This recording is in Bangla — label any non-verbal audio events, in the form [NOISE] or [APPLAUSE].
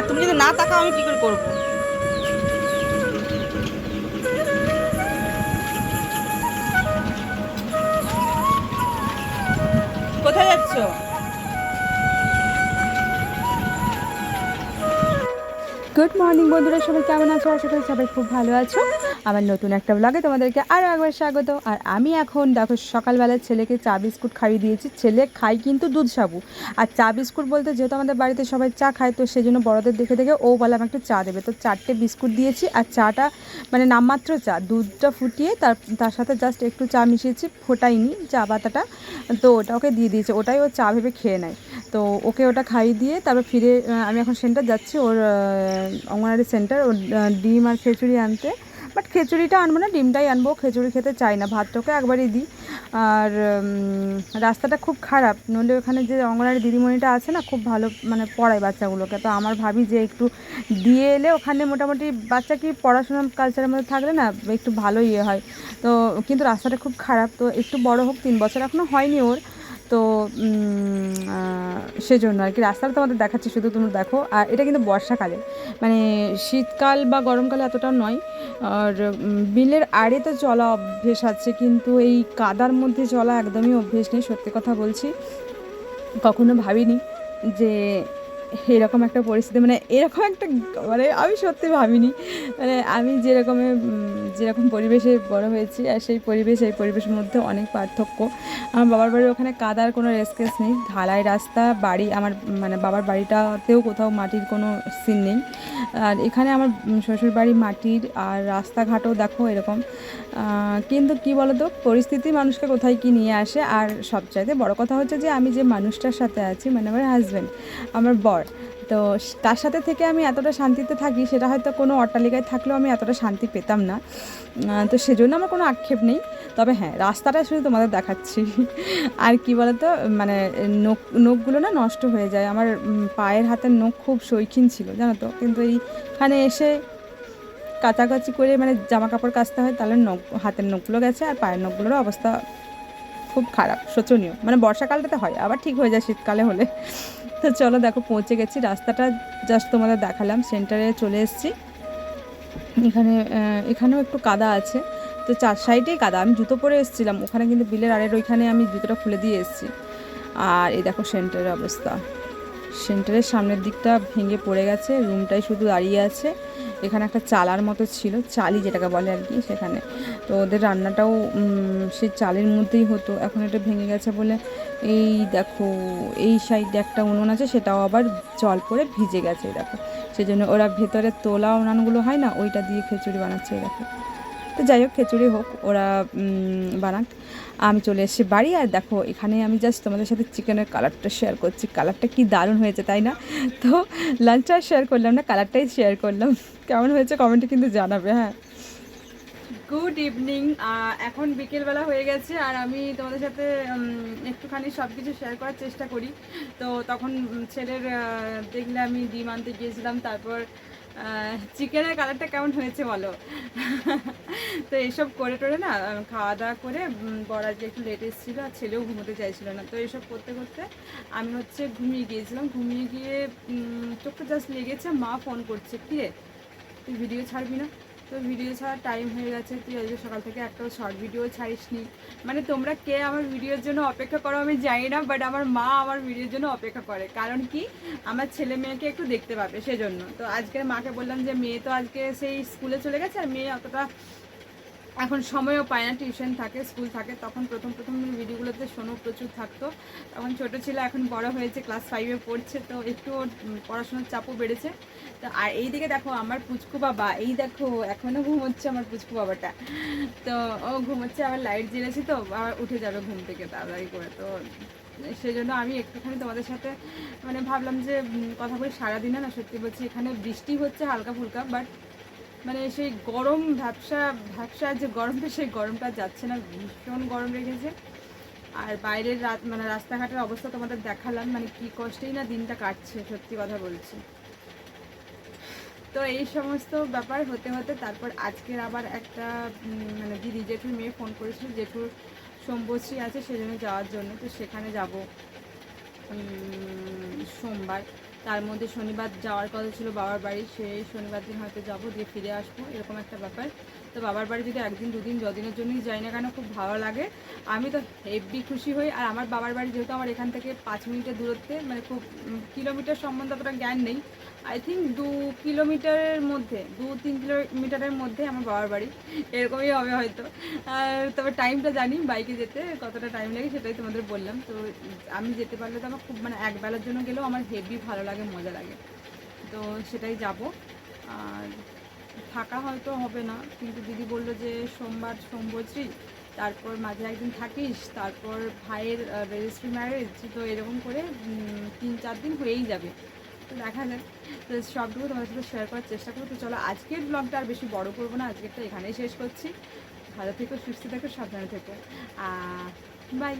আর তুমি যদি না তাকাও আমি কী করে করব? গুড মর্নিং বন্ধুরা, সবাই কেমন আছো? আশা করি সবাই খুব ভালো আছো। আমার নতুন একটা ব্লগে তোমাদেরকে আরও একবার স্বাগত। আর আমি এখন, দেখো, সকালবেলা ছেলেকে চা বিস্কুট খাইয়ে দিয়েছি। ছেলে খাই কিন্তু দুধ সাবু। আর চা বিস্কুট বলতে যেহেতু আমাদের বাড়িতে সবাই চা খায়, তো সেই জন্য বড়দের দেখে দেখে ও বলে, আমাকে চা দেবে। তো চারটে বিস্কুট দিয়েছি আর চাটা মানে নামমাত্র চা, দুধটা ফুটিয়ে তার তার সাথে জাস্ট একটু চা মিশিয়েছি, ফোটাইনি চা পাতাটা। তো ওটা ওকে দিয়ে দিয়েছে, ওটাই ও চা ভেবে খেয়ে নেয়। তো ওকে ওটা খাইয়ে দিয়ে তারপর ফিরে আমি এখন সেন্টার যাচ্ছি, ওর অঙ্গনারী সেন্টার ডিম আর খিচুড়ি আনতে। বাট খিচুড়িটা আনব না, ডিমটাই আনব খিচুড়ি খেতে চাই না ভাতটাকে একবারই দিই। আর রাস্তাটা খুব খারাপ, নইলে ওখানে যে অঙ্গনারী দিদিমণিটা আছে না, খুব ভালো মানে পড়ায় বাচ্চাগুলোকে। তো আমার ভাবি যে একটু দিয়ে এলে ওখানে মোটামুটি বাচ্চা কি পড়াশোনার কালচারের মধ্যে থাকলে না, একটু ভালো ইয়ে হয়। তো কিন্তু রাস্তাটা খুব খারাপ, তো একটু বড় হোক, তিন বছর এখনও হয়নি ওর। তো সেজন্য আর কি, রাস্তাটা তোমাদের দেখাচ্ছি, শুধু তোমরা দেখো। আর এটা কিন্তু বর্ষাকালে। মানে শীতকাল বা গরমকালে এতটাও নয়। আর বিলের আড়ে তো চলা অভ্যেস আছে, কিন্তু এই কাদার মধ্যে চলা একদমই অভ্যেস নেই, সত্যি কথা বলছি। কখনো ভাবিনি যে এরকম একটা পরিস্থিতি মানে এরকম একটা মানে আমি সত্যি ভাবিনি। মানে আমি যেরকমে যেরকম পরিবেশে বড় হয়েছি আর সেই পরিবেশ, এই পরিবেশের মধ্যে অনেক পার্থক্য। আমার বাবার বাড়ির ওখানে কাদার কোনো রেসকেস নেই, ঢালাই রাস্তা, বাড়ি, আমার মানে বাবার বাড়িটাতেও কোথাও মাটির কোনো সিন নেই। আর এখানে আমার শ্বশুর বাড়ি মাটির আর রাস্তাঘাটও দেখো এরকম। কিন্তু কি বলতো, পরিস্থিতি মানুষকে কোথায় কি নিয়ে আসে। আর সবচাইতে বড় কথা হচ্ছে যে, আমি যে মানুষটার সাথে আছি মানে আমার হাজব্যান্ড আমার বর তো তার সাথে থেকে আমি এতটা শান্তিতে থাকি, সেটা হয়তো কোনো অট্টালিকায় থাকলেও আমি এতটা শান্তি পেতাম না। তো সেজন্য আমার কোনো আক্ষেপ নেই। তবে হ্যাঁ রাস্তাটা শুধু তোমাদের দেখাচ্ছি। [LAUGHS] আর কি বলতো মানে নখ, নখগুলো না নষ্ট হয়ে যায়। আমার পায়ের হাতের নখ খুব শৌখিন ছিল, জানো তো? কিন্তু এইখানে এসে কাচাকাচি করে মানে জামা কাপড় কাচতে হয়, তাহলে নখ, হাতের নখগুলো গেছে আর পায়ের নখগুলোরও অবস্থা খুব খারাপ, শোচনীয়। মানে বর্ষাকালটাতে হয়, আবার ঠিক হয়ে যায় শীতকালে হলে। তো চলো দেখো, পৌঁছে গেছি, রাস্তাটা জাস্ট তোমাদের দেখালাম সেন্টারে চলে এসেছি। এখানে এখানেও একটু কাদা আছে। তো চার সাইডেই কাদা, আমি জুতো পরে এসেছিলাম, ওখানে কিন্তু বিলের আড়ের ওইখানে আমি জুতোটা খুলে দিয়ে এসেছি। আর এই দেখো সেন্টারের অবস্থা। সেন্টারের সামনের দিকটা ভেঙে পড়ে গেছে, রুমটাই শুধু দাঁড়িয়ে আছে। এখানে একটা চালার মতো ছিল, চালি যেটাকে বলে আর কি সেখানে। তো ওদের রান্নাটাও সেই চালের মধ্যেই হতো। এখন এটা ভেঙে গেছে বলে এই দেখো, এই সাইডে একটা উনুন আছে, সেটাও আবার জল পড়ে ভিজে গেছে দেখো। সেই জন্য ওরা ভেতরে তোলা উনানগুলো হয় না, ওইটা দিয়ে খিচুড়ি বানাচ্ছে দেখো। তো যাই হোক, খিচুড়ি হোক, ওরা বানাক। আমি চলে এসেছি বাড়ি, আর দেখো, এখানে আমি জাস্ট তোমাদের সাথে চিকেনের কালারটা শেয়ার করছি। কালারটা কি দারুণ হয়েছে, তাই না? তো লাঞ্চটা শেয়ার করলাম না কালারটাই শেয়ার করলাম। কেমন হয়েছে কমেন্টে কিন্তু জানাবে হ্যাঁ। গুড ইভিনিং এখন বিকেলবেলা হয়ে গেছে, আর আমি তোমাদের সাথে একটুখানি সব কিছু শেয়ার করার চেষ্টা করি। তো তখন ছেলের দেখলে আমি ডিম আনতে গিয়েছিলাম, তারপর চিকেনের কালারটা কেমন হয়েছে বলো? তো এইসব করে টোরে না খাওয়া দাওয়া করে বড়া যে একটু লেট এসেছিল আর ছেলেও ঘুমোতে চাইছিল না। তো এইসব করতে করতে আমি হচ্ছে ঘুমিয়ে গিয়েছিলাম। ঘুমিয়ে গিয়ে চোখটা জাস্ট লেগেছে, মা ফোন করছে, কি রে, তুই ভিডিও ছাড়বি না? তো ভিডিও ছাড়ার টাইম হয়ে গেছে, তুই আজকে সকাল থেকে একটা শর্ট ভিডিও ছাড়িস নি মানে তোমরা কে আমার ভিডিওর জন্য অপেক্ষা করো আমি জানি না বাট আমার মা আমার ভিডিওর জন্য অপেক্ষা করে। কারণ কি? আমার ছেলে মেয়েকে একটু দেখতে পাবে, সেজন্য। তো আজকে মাকে বললাম যে, মেয়ে তো আজকে সেই স্কুলে চলে গেছে, আর মেয়ে অতটা এখন সময়ও পায় না, টিউশন থাকে, স্কুল থাকে, তখন প্রথম প্রথম ভিডিওগুলোতে শোনো প্রচুর থাকতো। তখন ছোট ছিল, এখন বড় হয়েছে, ক্লাস ফাইভে পড়ছে, তো একটু পড়াশোনার চাপও বেড়েছে। তো আর এই দিকে দেখো, আমার পুচকু বাবা, এই দেখো এখনও ঘুমোচ্ছে আমার পুচকু বাবাটা। তো ও ঘুমোচ্ছে, আবার লাইট জ্বেলেছি তো, আবার উঠে যাবে ঘুম থেকে তাড়াতাড়ি করে। তো সেই জন্য আমি একটুখানি তোমাদের সাথে মানে ভাবলাম যে কথা বলি সারাদিনে না, সত্যি বলছি, এখানে বৃষ্টি হচ্ছে হালকা ফুলকা বাট মানে সেই গরম ভ্যাবসা ভ্যাবসা যে গরমটা, সেই গরমটা যাচ্ছে না, ভীষণ গরম রেখেছে আর বাইরের রাত মানে রাস্তাঘাটের অবস্থা তোমাদের দেখালাম মানে কি কষ্টেই না দিনটা কাটছে, সত্যি কথা বলছি। তো এই সমস্ত ব্যাপার হতে হতে তারপর আজকের আবার একটা মানে দিদি জেঠুর মেয়ে ফোন করেছিল, জেঠুর সোমবশ্রী আছে সেজন্য যাওয়ার জন্য, তো সেখানে যাব সোমবার। তার মধ্যে শনিবার যাওয়ার কথা ছিল বাবার বাড়ি সেই শনিবার দিন হয়তো যাব, দিয়ে ফিরে আসব, এরকম একটা ব্যাপার। তো বাবার বাড়ি যদি একদিন, দুদিন যদিনের জন্যই যাই না কেন, খুব ভালো লাগে। আমি তো হেভি খুশি হই, আর আমার বাবার বাড়ি যেহেতু আমার এখান থেকে পাঁচ মিনিটের দূরত্বে মানে খুব কিলোমিটার সম্বন্ধে অতটা জ্ঞান নেই। আই থিঙ্ক দু কিলোমিটারের মধ্যে, দু তিন কিলোমিটারের মধ্যে আমার বাবার বাড়ি, এরকমই হবে হয়তো। তবে টাইমটা জানি বাইকে যেতে কতটা টাইম লাগে সেটাই তোমাদের বললাম। তো আমি যেতে পারলে তো আমার খুব মানে এক বেলার জন্য গেলেও আমার হেভি ভালো লাগে মজা লাগে। তো সেটাই যাব। আর থাকা হয়তো হবে না, কিন্তু দিদি বলল যে সোমবার সোমবত্রী, তারপর মাঝে একদিন থাকিস, তারপর ভাইয়ের রেজিস্ট্রি ম্যারেজ তো এরকম করে তিন চার দিন হয়েই যাবে। তো দেখা যাক। তো সবটুকু তোমাদের সাথে শেয়ার করার চেষ্টা করব। তো চলো, আজকের ব্লগটা আর বেশি বড় করব না, আজকেরটা এখানেই শেষ করছি। ভালো থেকো, সুস্থ থেকো, সাবধানে থেকো। বাই